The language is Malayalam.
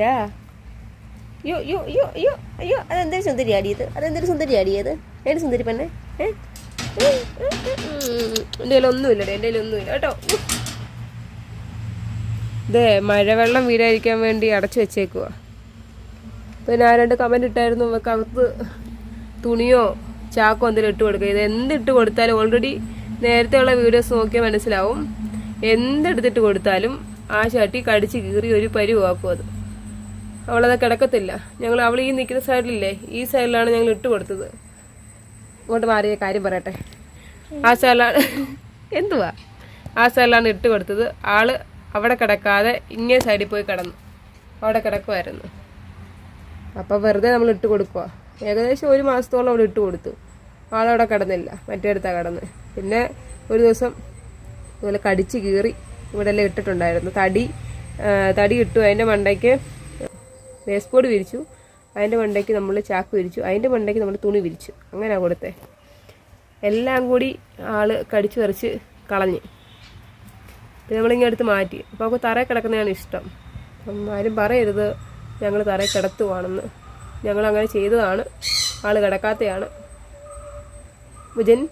യാ യോ യോ യോ യോ അയ്യോ അതെന്തൊരു സുന്ദരി ആടിയത് അതെന്തൊരു സുന്ദരി ആടിയത് ഏത് സുന്ദരി പെണ്ണെ? ഏ? എന്റെ കയ്യിലൊന്നുമില്ലടേ എന്റെ കയ്യിലൊന്നുമില്ല കേട്ടോ. ഇതേ മഴവെള്ളം വീഴാതിരിക്കാൻ വേണ്ടി അടച്ചു വെച്ചേക്കുക പിന്നെ രണ്ട് കമന്റ് ഇട്ടായിരുന്നു അകത്ത് തുണിയോ ചാക്കോ എന്തെങ്കിലും ഇട്ട് കൊടുക്കുക. ഇത് എന്തിട്ട് കൊടുത്താലും ഓൾറെഡി നേരത്തെയുള്ള വീഡിയോസ് നോക്കിയാൽ മനസ്സിലാവും. എന്തെടുത്തിട്ട് കൊടുത്താലും ആ ചട്ടി കടിച്ച് കീറി ഒരു പരുവാക്കും അത്. അവളത് കിടക്കത്തില്ല. ഞങ്ങൾ അവൾ ഈ നിൽക്കുന്ന സൈഡിലില്ലേ ഈ സൈഡിലാണ് ഞങ്ങൾ ഇട്ട് കൊടുത്തത്. ഇങ്ങോട്ട് മാറിയ കാര്യം പറയട്ടെ. ആ സൈഡിലാണ് എന്തുവാ? ആ സൈഡിലാണ് ഇട്ട് കൊടുത്തത്. ആൾ അവിടെ കിടക്കാതെ ഇങ്ങേ സൈഡിൽ പോയി കിടന്നു. അവിടെ കിടക്കുമായിരുന്നു അപ്പോൾ വെറുതെ നമ്മൾ ഇട്ട് കൊടുക്കുക ഏകദേശം ഒരു മാസത്തോളം അവിടെ ഇട്ട് കൊടുത്തു. ആളവിടെ കിടന്നില്ല. മറ്റേടത്താണ് കിടന്ന്. പിന്നെ ഒരു ദിവസം ഇതുപോലെ കടിച്ച് കീറി ഇവിടെ എല്ലാം ഇട്ടിട്ടുണ്ടായിരുന്നു. തടി തടി ഇട്ടു. അതിന്റെ മണ്ടയ്ക്ക് വേസ്റ്റ് ബോർഡ് വിരിച്ചു. അതിന്റെ മണ്ടയ്ക്ക് നമ്മൾ ചാക്ക് വിരിച്ചു. അതിന്റെ മണ്ടയ്ക്ക് നമ്മൾ തുണി വിരിച്ചു. അങ്ങനെ കൊടുത്തേ. എല്ലാം കൂടി ആൾ കടിച്ചു പറിച്ച് കളഞ്ഞ്. പിന്നെ നമ്മളിങ്ങനെ എടുത്ത് മാറ്റി. അപ്പോൾ അവൾക്ക് തറയിൽ കിടക്കുന്നതാണ് ഇഷ്ടം. അപ്പം ആരും പറയരുത് ഞങ്ങൾ തറയിൽ കിടത്തുവാണെന്ന്. ഞങ്ങൾ അങ്ങനെ ചെയ്തതാണ്. ആൾ കിടക്കാത്തയാണ്. ഭുജൻ.